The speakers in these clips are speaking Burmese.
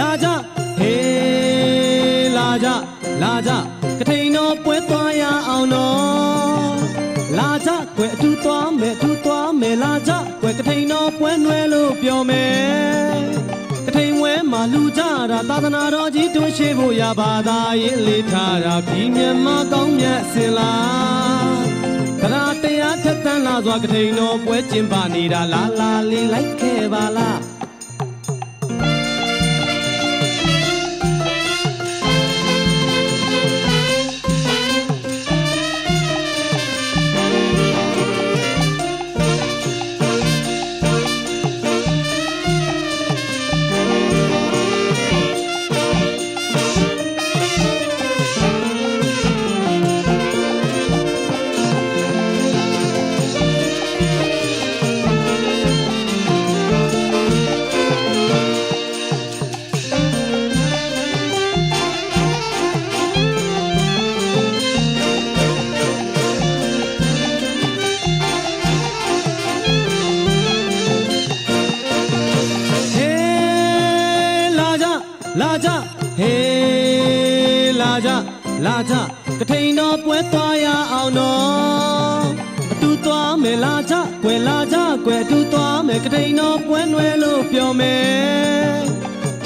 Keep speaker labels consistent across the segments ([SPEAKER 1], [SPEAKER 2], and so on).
[SPEAKER 1] လာကြဟေးလာကြလာကြကထိန်တော်ပွဲသွားရအောင်နော်လာကြကွယ်အထူးသွားမယ်အထူးသွားမယ်လာကြကွယ်ကထိန်တော်ပွဲနွယ်လို့ပြောမယ်ကထိန်ဝဲမှာလူကြတာသာသနာတော်ကြီးတွန်းရှိဖို့ရပါသာရင်လေးထားတာပြီးမြန်မာကောင်းမြတ်စင်လားကရာတရားထက်သန်လာစွာကထိန်တော်ပွဲကျင်းပနေတာလာလာလေးလိုက်ခဲ့ပါလား ကြလာကြကထိန်တော်ပွဲသွားရအောင်နော်အတူသွားမယ်လာကြကွယ်လာကြကွယ်အတူသွားမယ်ကထိန်တော်ပွဲနွယ်လို့ပြောမယ်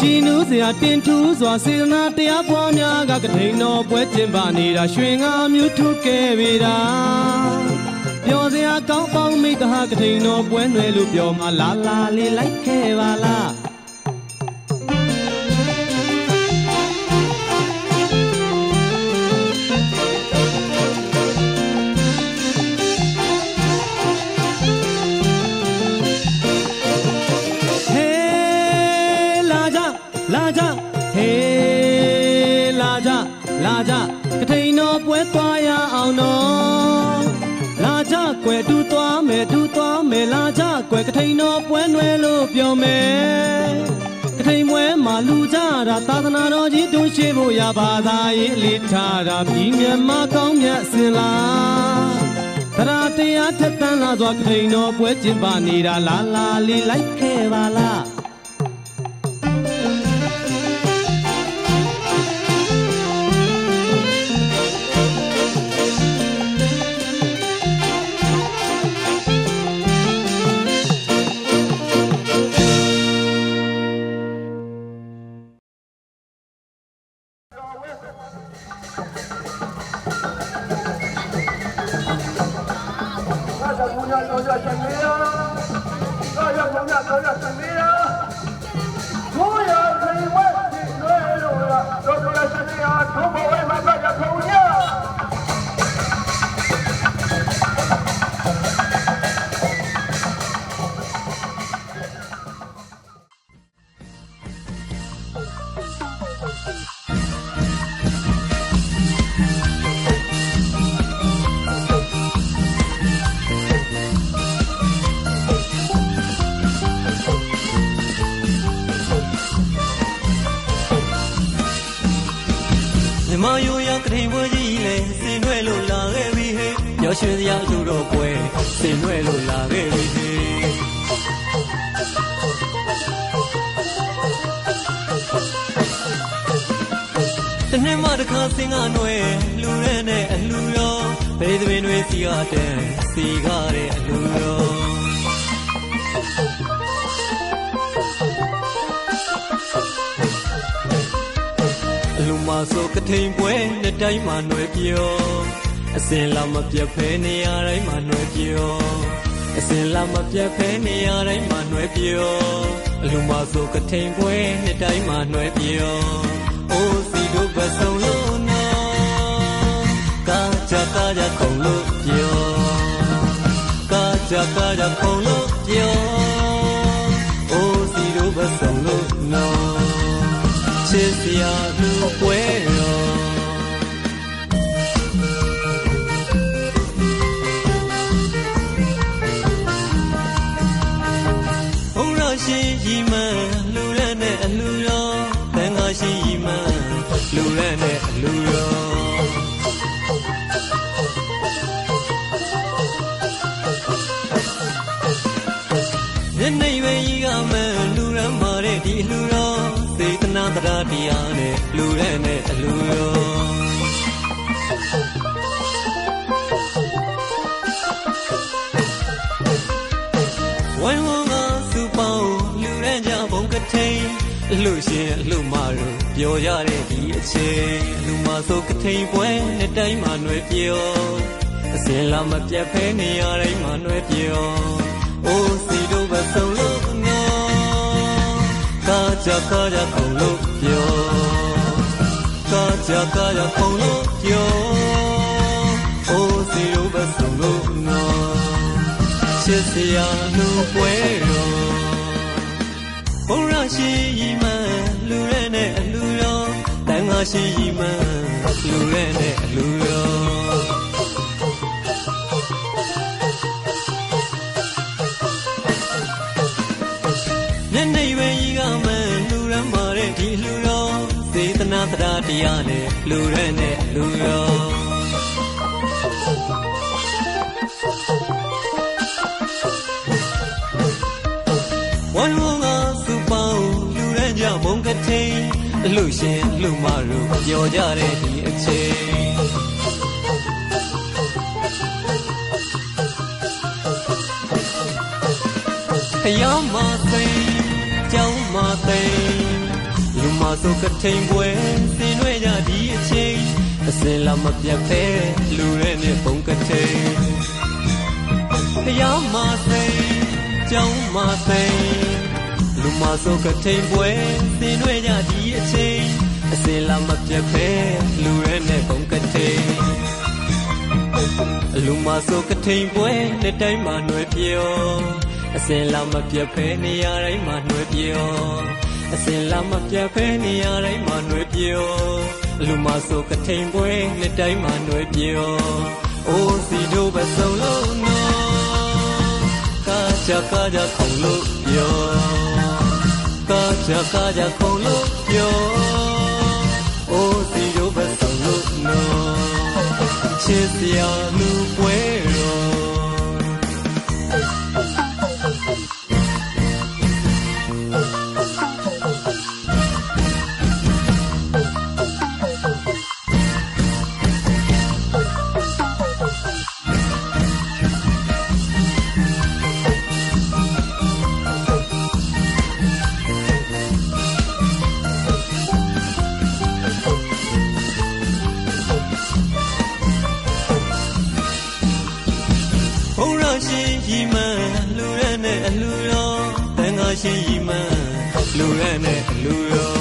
[SPEAKER 1] ကြည်နူးစရာတင်ထူးစွာစေတနာတရားပွားများကကထိန်တော်ပွဲကျင်းပနေတာရွှေငါမျိုးထုတ်ခဲ့ပြီတာပျော်စရာကောင်းပေါင်းမိတ္တဟာကထိန်တော်ပွဲနွယ်လို့ပြောမှလာလာလေးလိုက်ခဲ့ပါလား ကြကထိန်တော်ပွဲသွားရအောင်နော်လာကြကွယ်တူသွားမယ်တူသွားမယ်လာကြကွယ်ကထိန်တော်ပွဲနွယ်လို့ပြောမယ်ကထိန်ပွဲမှာလူကြတာသာသနာတော်ကြီးတွန်းရှိဖို့ရပါသာရေးအလေးထားတာပြီးမြတ်မကောင်းမြတ်စင်လားသရတရားထက်သန်လာစွာကထိန်တော်ပွဲကျင်းပနေတာလာလာလေးလိုက်ခဲ့ပါလား
[SPEAKER 2] မြမယိုရကထိန်ပွဲကြီးလေစင်ရွဲ့လို့လာခဲ့ပြီဟေ့ရောရွှေစရာလူတော့ပွဲစင်ရွဲ့လို့လာခဲ့ပြီဟေ့တနေ့မှတစ်ခါစင်ကနွယ်လူရဲနဲ့အလူရောဗေဒပင်တွေစီရတဲ့စီကားတဲ့အလူရော မဆိုကထိန်ပွဲနှစ်တိုင်းမှာຫນွယ်ပြောအစင်လာမပြတ်ဖဲနေရာတိုင်းမှာຫນွယ်ပြောအစင်လာမပြတ်ဖဲနေရာတိုင်းမှာຫນွယ်ပြောအလူမဆိုကထိန်ပွဲနှစ်တိုင်းမှာຫນွယ်ပြောအိုးစီတို့ဘဆုံလို့နော်ကာကြကာကြခုံလို့ပြောကာကြကာကြခုံလို့ပြော ချစ်စရာလူပွဲတော်ဘုံရရှိရီမန်းလူရဲနဲ့အလူရောတန်ခါရှိရီမန်းလူရဲနဲ့အလူရော ညနေရွယ်ကြီးကမှန်လူရမ်းမာတဲ့ဒီလူရောစေတနာတရားတရားနဲ့လူရဲနဲ့အလူရောဝိုင်းဝန်းကစုပေါင်းလူရန်ကြဘုံကထိန်အလှရှင်အလှမတို့ပြောရတဲ့ဒီအချိန်လူမဆိုကထိန်ပွဲနဲ့တိုင်းမှာနှွယ်ပြောအစင်လာမပြတ်ဖဲနေရတိုင်းမှာနှွယ်ပြောအိုးစီတို့ပဲဆုံးလို့နော် ကာကြကာကြခုံလို့ပြောကာကြကာကြခုံလို့ပြောအိုးစီတို့ပဲဆုံးလို့နော်ချစ်စရာလူပွဲတော်ဘုရားရှိဤမန်လူရဲနဲ့အလူရောတန်ခါရှိဤမ တရားတရားနဲ့လူရဲနဲ့အလူရောဝိုင်းဝန်းကစုပေါင်းလူရန်ကြမုံကထိန်အလူရှင်အလူမတို့ပြောကြတဲ့ဒီအချိန်ဖယားမသိန်ကျောင်းမသိန်လူမဆိုကထိန်ပွဲစင်ရွဲကြဒီအချိန် အစင်လာမပြတ်ဖဲလူရဲနဲ့ဘုံကထိန်ဖယားမသိကျောင်းမသိလူမဆိုကထိန်ပွဲသင်တွေကြဒီအချိန်အစင်လာမပြတ်ဖဲလူရဲနဲ့ဘုံကထိန်လူမဆိုကထိန်ပွဲနှစ်တိုင်းမှာနှွယ်ပြောအစင်လာမပြတ်ဖဲနေရာတိုင်းမှာနှွယ်ပြောအစင်လာမပြတ်ဖဲနေရာတိုင်းမှာနှွယ်ပြော လူမဆိုကထိန်ပွဲနှစ်တိုင်းမှာနှွယ်ပြောအိုးစီတို့ပဲဆုံးလို့နော်ကာကြကာကြခုံလို့ပြောကာကြကာကြခုံလို့ပြောအိုးစီတို့ပဲဆုံးလို့နော်ချစ်စရာလူ ရားရှင်ကြီးမန်လူရနဲ့အလူရောတန်ခါရှင်ကြီးမန်လူရနဲ့အလူရော